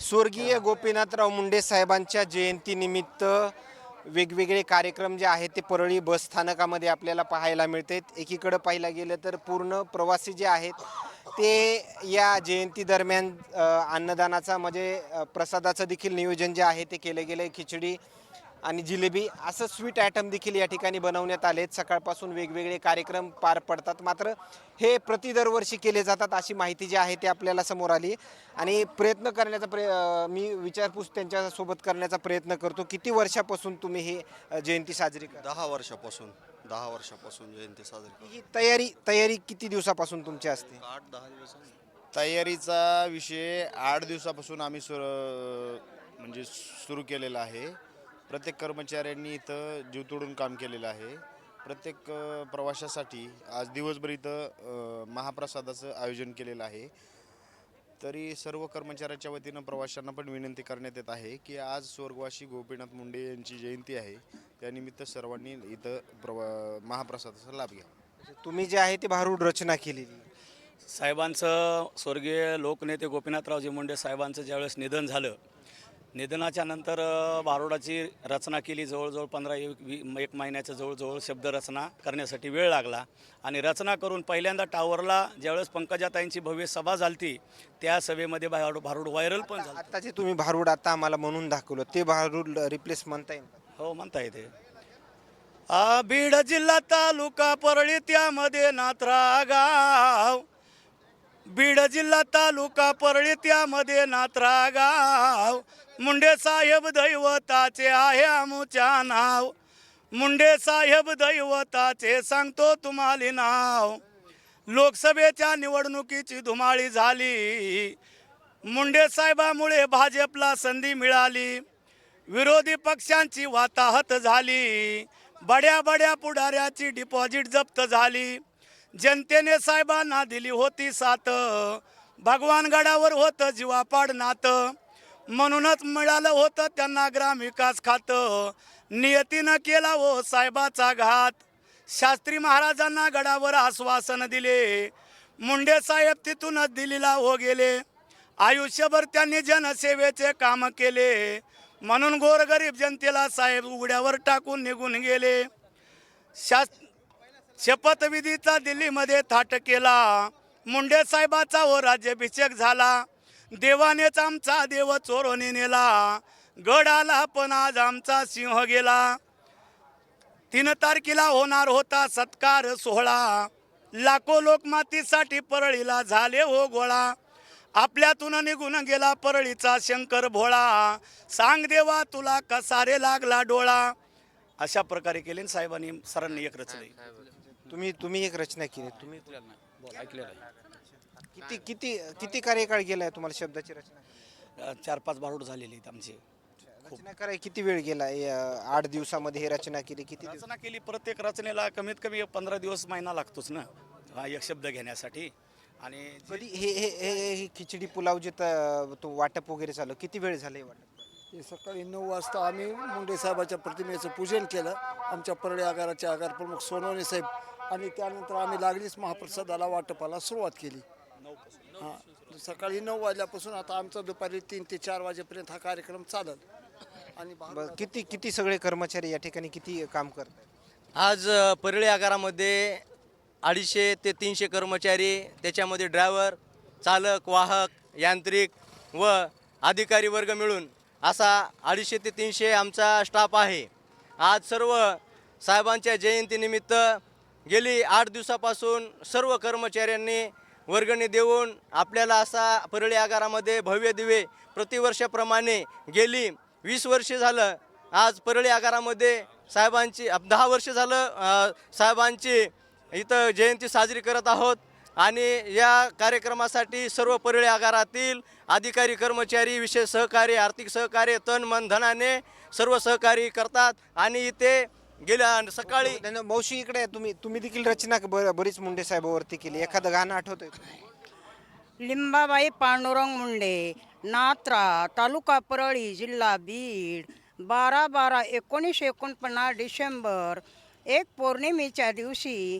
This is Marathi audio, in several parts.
स्वर्गीय गोपीनाथराव मुंडे साहेबांच्या जयंतीनिमित्त वेगवेगळे कार्यक्रम जे आहेत ते परळी बस स्थानकामध्ये आपल्याला पाहायला मिळतात एकीकडं पाहायला गेलं तर पूर्ण प्रवासी जे आहेत ते या जयंती दरम्यान अन्नदानाचा म्हणजे प्रसादाचं देखील नियोजन जे आहे ते केलं गेलं आहे खिचडी आणि जिलेबी असं स्वीट आयटम देखील या ठिकाणी बनवण्यात आले आहेत. सकाळपासून वेगवेगळे कार्यक्रम पार पडतात. मात्र हे प्रति दरवर्षी केले जातात अशी माहिती जी आहे ती आपल्याला समोर आली. आणि प्रयत्न करण्याचा प्रय मी विचारपूस त्यांच्यासोबत करण्याचा प्रयत्न करतो. किती वर्षापासून तुम्ही ही जयंती साजरी करा दहा वर्षापासून. दहा वर्षापासून जयंती साजरी ही तयारी तयारी किती दिवसापासून तुमची असते? आठ दहा दिवसांनी. तयारीचा विषय आठ दिवसापासून आम्ही सुर म्हणजे सुरू केलेला आहे. प्रत्येक कर्मचाऱ्यांनी इथं जीव तोडून काम केलेलं आहे. प्रत्येक प्रवाशासाठी आज दिवसभर इथं महाप्रसादाचं आयोजन केलेलं आहे. तरी सर्व कर्मचाऱ्याच्या वतीनं प्रवाशांना पण विनंती करण्यात येत आहे की आज स्वर्गवासी गोपीनाथ मुंडे यांची जयंती आहे. त्यानिमित्त सर्वांनी इथं प्रवा महाप्रसादाचा लाभ घ्या. तुम्ही जे आहे ते भारूड रचना केलेली. साहेबांचं स्वर्गीय लोकनेते गोपीनाथरावजी मुंडे साहेबांचं ज्यावेळेस निधन झालं निधनाच्या नंतर बारोडाची रचना केली. जवळजवळ पंधरा एक वी- एक महिन्याच्या जवळजवळ शब्दरचना करण्यासाठी वेळ लागला. आणि रचना करून पहिल्यांदा टावरला ज्यावेळेस पंकजाताईंची भव्य सभा झालती त्या सभेमध्ये भारूड भारूड व्हायरल पण झालं. आता जे तुम्ही भारूड आता आम्हाला म्हणून दाखवलं. ते भारूड रिप्लेस म्हणता येईल? हो म्हणता येते. बीड जिल्हा तालुका परळी त्यामध्ये नात्रा गाव बीड जिल्हा तालुका परळी त्यामध्ये नात्रा गाव मुंडे साहेब दैवताचे आहे आमच्या नाव. मुंडे साहेब दैवताचे सांगतो तुम्हाला नाव. लोकसभेच्या निवडणुकीची धुमाळी झाली. मुंडे साहेबामुळे भाजपला संधी मिळाली. विरोधी पक्षांची वाताहत झाली. बड्या बड्या पुढाऱ्याची डिपॉझिट जप्त झाली. जनतेने साहेबांना दिली होती साथ. भगवानगडावर होतं जीवापाड नातं म्हणूनच मिळालं होतं त्यांना ग्रामविकास खातं. नियतीनं केला हो साहेबाचा घात. शास्त्री महाराजांना गडावर आश्वासन दिले. मुंडे साहेब तिथूनच दिल्लीला हो गेले. आयुष्यभर त्यांनी जनसेवेचे काम केले. म्हणून गोरगरीब जनतेला साहेब उघड्यावर टाकून निघून गेले. शास्त्र शपथविधीचा दिल्लीमध्ये थाट केला. मुंडे साहेबाचा व राज्याभिषेक झाला. देवानेच आमचा देव चोरोने नेला. गड आला पण आज आमचा सिंह गेला. तीन तारखेला होणार होता सत्कार सोहळा. लाखो लोक मातीसाठी परळीला झाले हो गोळा. आपल्यातून निघून गेला परळीचा शंकर भोळा. सांग देवा तुला कसारे लागला डोळा. अशा प्रकारे केले साहेबांनी सरांनी एक रचले. तुम्ही तुम्ही एक रचना केली. तुम्ही किती किती किती कार्यकाळ गेलाय तुम्हाला शब्दाची रचना? चार पाच बारूड झालेली आहेत आमची. रचना कराय किती वेळ गेला? आठ दिवसामध्ये हे रचना केली किती दिवस? रचना केली प्रत्येक रचनेला कमीत कमी पंधरा दिवस महिना लागतोच ना हा एक शब्द घेण्यासाठी. आणि जे- कधी हे हे हे हे खिचडी पुलाव जे त- तो वाटप वगैरे झालं किती वेळ झालं हे वाटप? हे सकाळी नऊ वाजता आम्ही मुंडे साहेबाच्या प्रतिमेचं पूजन केलं. आमच्या परळी आगाराचे आगार प्रमुख सोनवणे साहेब आणि त्यानंतर आम्ही लागलीच महाप्रसादाला वाटपाला सुरुवात केली. हां सकाळी नऊ वाजल्यापासून आता आमचा दुपारी तीन ते चार वाजेपर्यंत हा कार्यक्रम चालत आणि बरं, किती किती सगळे कर्मचारी या ठिकाणी किती काम करतात आज अ, परळी आगारामध्ये अडीचशे ते तीनशे कर्मचारी त्याच्यामध्ये ड्रायव्हर चालक वाहक यांत्रिक व अधिकारी वर्ग मिळून असा अडीचशे ते तीनशे आमचा स्टाफ आहे. आज सर्व साहेबांच्या जयंतीनिमित्त गेली आठ दिवसापासून सर्व कर्मचाऱ्यांनी वर्गणी देऊन आपल्याला असा परळी आगारामध्ये भव्य दिवे प्रतिवर्षाप्रमाणे गेली. वीस वर्षे झालं. आज परळी आगारामध्ये साहेबांची दहा वर्ष झालं साहेबांची इथं जयंती साजरी करत आहोत. आणि या कार्यक्रमासाठी सर्व परळी आगारातील अधिकारी कर्मचारी विशेष सहकार्य आर्थिक सहकार्य तन मन धनाने सर्व सहकारी करतात. आणि इथे गेल्या सकाळी त्यांना मावशी इकडे आहे. तुम्ही तुम्ही देखील रचना ब- बरीच मुंडे साहेबावरती केली एखादं गाणं आठवतंय लिंबाबाई पांडुरंग मुंडे नात्रा तालुका परळी जिल्हा बीड बारा बारा एकोणीसशे एकोणपन्नास डिसेंबर एक पौर्णिमेच्या दिवशी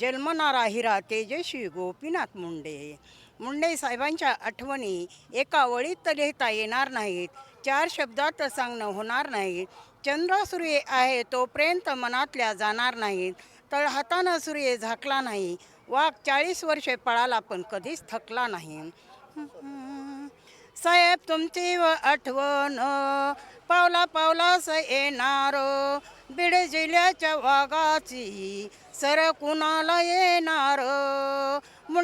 जन्मणारा हिरा तेजस्वी गोपीनाथ मुंडे मुंडे साहेबांच्या आठवणी एका वळीत लिहिता येणार नाहीत. चार शब्दात सांगणं होणार नाही चंद्र सूर्य आहे तोपर्यंत मनातल्या जाणार नाहीत. तळ हातानं सूर्य झाकला नाही. वाघ चाळीस वर्षे पळाला पण कधीच थकला नाही. साहेब तुमची व आठवण पावला पावलास येणार. बीड जिल्ह्याच्या वाघाची सर कुणाला येणार?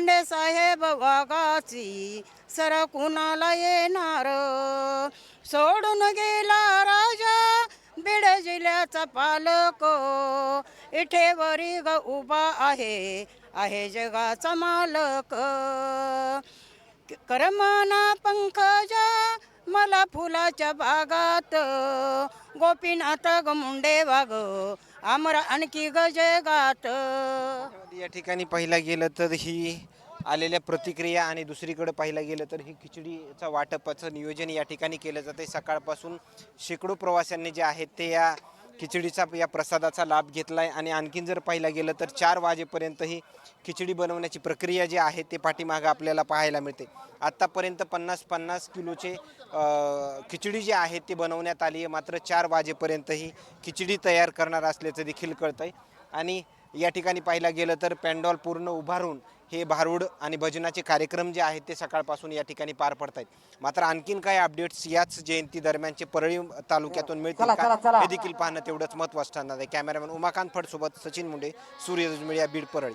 मुंडे साहेब वागाची सर कुणाला येणार? सोडून गेला राजा बीड जिल्ह्याचा पालक. इठेवरी ग उभा आहे आहे जगाचा मालक. करमाना पंकजा मला फुलाच्या बागात. गोपीनाथ ग मुंडे वाग आमरा आणखी ग जगात या ठिकाणी पाहिला गेलं तर ही आलेल्या प्रतिक्रिया आणि दुसरीकडे पाहिलं गेलं तर ही खिचडीचं वाटपाचं नियोजन या ठिकाणी केलं जाते सकाळपासून शेकडो प्रवाशांनी जे आहेत ते या खिचडीचा या प्रसादाचा लाभ घेतला आहे आणि आणखीन जर पाहिलं गेलं तर चार वाजेपर्यंत ही खिचडी बनवण्याची प्रक्रिया जी आहे ते पाठीमागं आपल्याला पाहायला मिळते. आत्तापर्यंत पन्नास पन्नास किलोचे खिचडी जी आहे ती बनवण्यात आली आहे. मात्र चार वाजेपर्यंत ही खिचडी तयार करणार असल्याचं देखील कळतं आहे आणि या ठिकाणी पाहिलं गेलं तर पॅन्डॉल पूर्ण उभारून हे भारूड आणि भजनाचे कार्यक्रम जे आहेत ते सकाळपासून या ठिकाणी पार पडत आहेत मात्र आणखीन काही अपडेट्स याच जयंती दरम्यानचे परळी तालुक्यातून मिळतील का? हे देखील पाहणं तेवढंच महत्त्वाचं ठरणार आहे. कॅमेरामॅन उमाकांत फड सोबत सचिन मुंडे सूर्यदुज मीडिया बीड परळी.